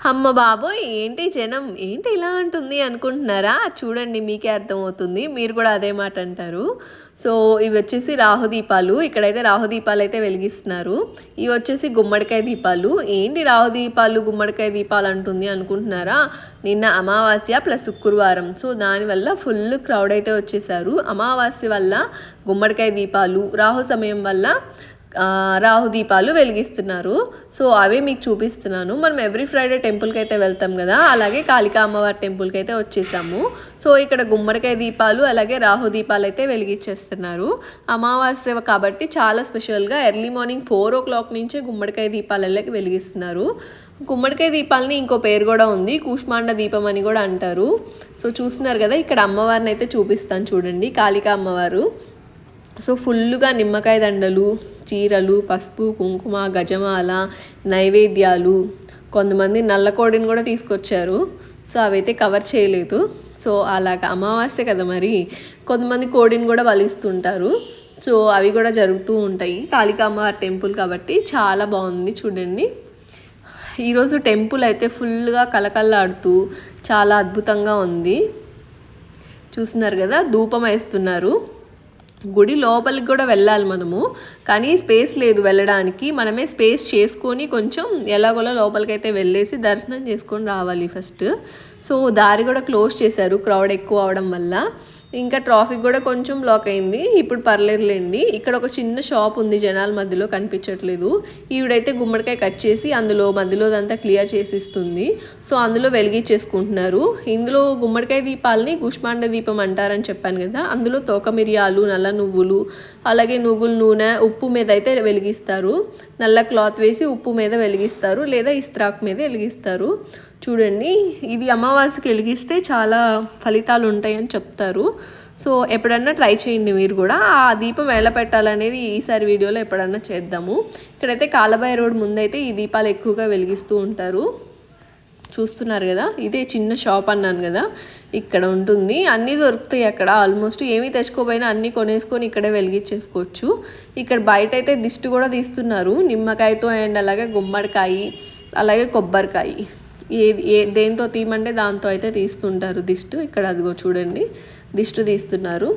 అమ్మ బాబోయ్ ఏంటి జనం? ఏంటి ఇలా అంటుంది అనుకుంటున్నారా? చూడండి మీకే అర్థమవుతుంది. మీరు కూడా అదే మాట అంటారు. సో ఇవి వచ్చేసి రాహుదీపాలు ఇక్కడైతే రాహుదీపాలు అయితే వెలిగిస్తున్నారు. ఇవి వచ్చేసి గుమ్మడికాయ దీపాలు. ఏంటి రాహుదీపాలు గుమ్మడికాయ దీపాలు అంటుంది అనుకుంటున్నారా? నిన్న అమావాస్య ప్లస్ శుక్రవారం. సో దానివల్ల ఫుల్ క్రౌడ్ అయితే వచ్చేసారు అమావాస్య వల్ల గుమ్మడికాయ దీపాలు రాహు సమయం వల్ల రాహు దీపాలు వెలిగిస్తున్నారు. సో అవే మీకు చూపిస్తున్నాను. మనం ఎవ్రీ ఫ్రైడే టెంపుల్కి అయితే వెళ్తాం కదా. అలాగే కాళికా అమ్మవారి టెంపుల్కి అయితే వచ్చేసాము. సో ఇక్కడ గుమ్మడికాయ దీపాలు అలాగే రాహు దీపాలు అయితే వెలిగించేస్తున్నారు అమావాస్య కాబట్టి చాలా స్పెషల్గా early morning four o'clock నుంచే గుమ్మడికాయ దీపాలకి వెలిగిస్తున్నారు. గుమ్మడికాయ దీపాలని ఇంకో పేరు కూడా ఉంది. కూష్మాండ దీపం అని కూడా అంటారు. సో చూస్తున్నారు కదా ఇక్కడ అమ్మవారిని అయితే చూపిస్తాను చూడండి. కాళికా అమ్మవారు. సో ఫుల్గా నిమ్మకాయ దండలు చీరలు పసుపు కుంకుమ గజమాల నైవేద్యాలు. కొంతమంది నల్ల కోడిని కూడా తీసుకొచ్చారు. సో అవైతే కవర్ చేయలేదు. సో అలాగా అమావాస్య కదా మరి. కొంతమంది కోడిని కూడా బలిస్తుంటారు. సో అవి కూడా జరుగుతూ ఉంటాయి. కాళికామ్మ టెంపుల్ కాబట్టి చాలా బాగుంది చూడండి. ఈరోజు టెంపుల్ అయితే ఫుల్గా కలకల్లాడుతూ చాలా అద్భుతంగా ఉంది. చూస్తున్నారు కదా ధూపం వేస్తున్నారు. గుడి లోపలికి కూడా వెళ్ళాలి మనము. కానీ స్పేస్ లేదు వెళ్ళడానికి. మనమే స్పేస్ చేసుకొని కొంచెం ఎలాగోలా లోపలికైతే వెళ్ళేసి దర్శనం చేసుకొని రావాలి ఫస్ట్. సో దారి కూడా క్లోజ్ చేశారు. క్రౌడ్ ఎక్కువ అవడం వల్ల. ఇంకా ట్రాఫిక్ కూడా కొంచెం బ్లాక్ అయింది. ఇప్పుడు పర్లేదులేండి. ఇక్కడ ఒక చిన్న షాప్ ఉంది జనాల మధ్యలో కనిపించట్లేదు. ఈవిడైతే గుమ్మడికాయ కట్ చేసి అందులో మధ్యలోదంతా క్లియర్ చేసిస్తుంది. సో అందులో వెలిగించేసుకుంటున్నారు. ఇందులో గుమ్మడికాయ దీపాలని గుష్మాండ దీపం అంటారని చెప్పాను కదా. అందులో తోక మిరియాలు నల్ల నువ్వులు అలాగే నువ్వుల నూనె ఉప్పు మీద అయితే వెలిగిస్తారు. నల్ల క్లాత్ వేసి ఉప్పు మీద వెలిగిస్తారు. లేదా ఇస్త్రాక్ మీద వెలిగిస్తారు. చూడండి ఇది అమావాస్యకి వెలిగిస్తే చాలా ఫలితాలు ఉంటాయని చెప్తారు. సో ఎప్పుడన్నా ట్రై చేయండి మీరు కూడా. ఆ దీపం ఎలా పెట్టాలనేది ఈసారి వీడియోలో ఎప్పుడన్నా చేద్దాము. ఇక్కడైతే కాలబాయ రోడ్ ముందైతే ఈ దీపాలు ఎక్కువగా వెలిగిస్తూ ఉంటారు. చూస్తున్నారు కదా ఇదే చిన్న షాప్ అన్నాను కదా ఇక్కడ ఉంటుంది. అన్నీ దొరుకుతాయి అక్కడ. ఆల్మోస్ట్ ఏమీ తెచ్చుకోపోయినా అన్నీ కొనేసుకొని ఇక్కడే వెలిగించేసుకోవచ్చు. ఇక్కడ బయట అయితే దిష్టి కూడా తీస్తున్నారు. నిమ్మకాయతో అండ్ అలాగే గుమ్మడికాయ అలాగే కొబ్బరికాయ. ఏది ఏ దేంతో తీయమంటే దాంతో అయితే తీస్తుంటారు. దిష్టు ఇక్కడ అదిగో చూడండి. దిష్టు తీస్తున్నారు.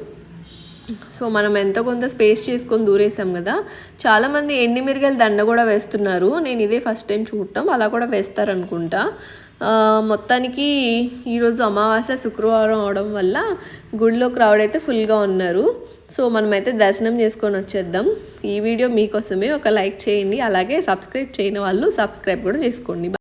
సో మనం ఎంతో కొంత స్పేస్ చేసుకొని దూరేసాం కదా. చాలామంది ఎండి దండ కూడా వేస్తున్నారు. నేను ఇదే ఫస్ట్ టైం చూడటం. అలా కూడా వేస్తారనుకుంటా. మొత్తానికి ఈరోజు అమావాస్య శుక్రవారం అవడం వల్ల గుడిలో క్రౌడ్ అయితే ఫుల్గా ఉన్నారు. సో మనమైతే దర్శనం చేసుకొని వచ్చేద్దాం. ఈ వీడియో మీకోసమే ఒక లైక్ చేయండి. అలాగే సబ్స్క్రైబ్ చేయని వాళ్ళు సబ్స్క్రైబ్ కూడా చేసుకోండి.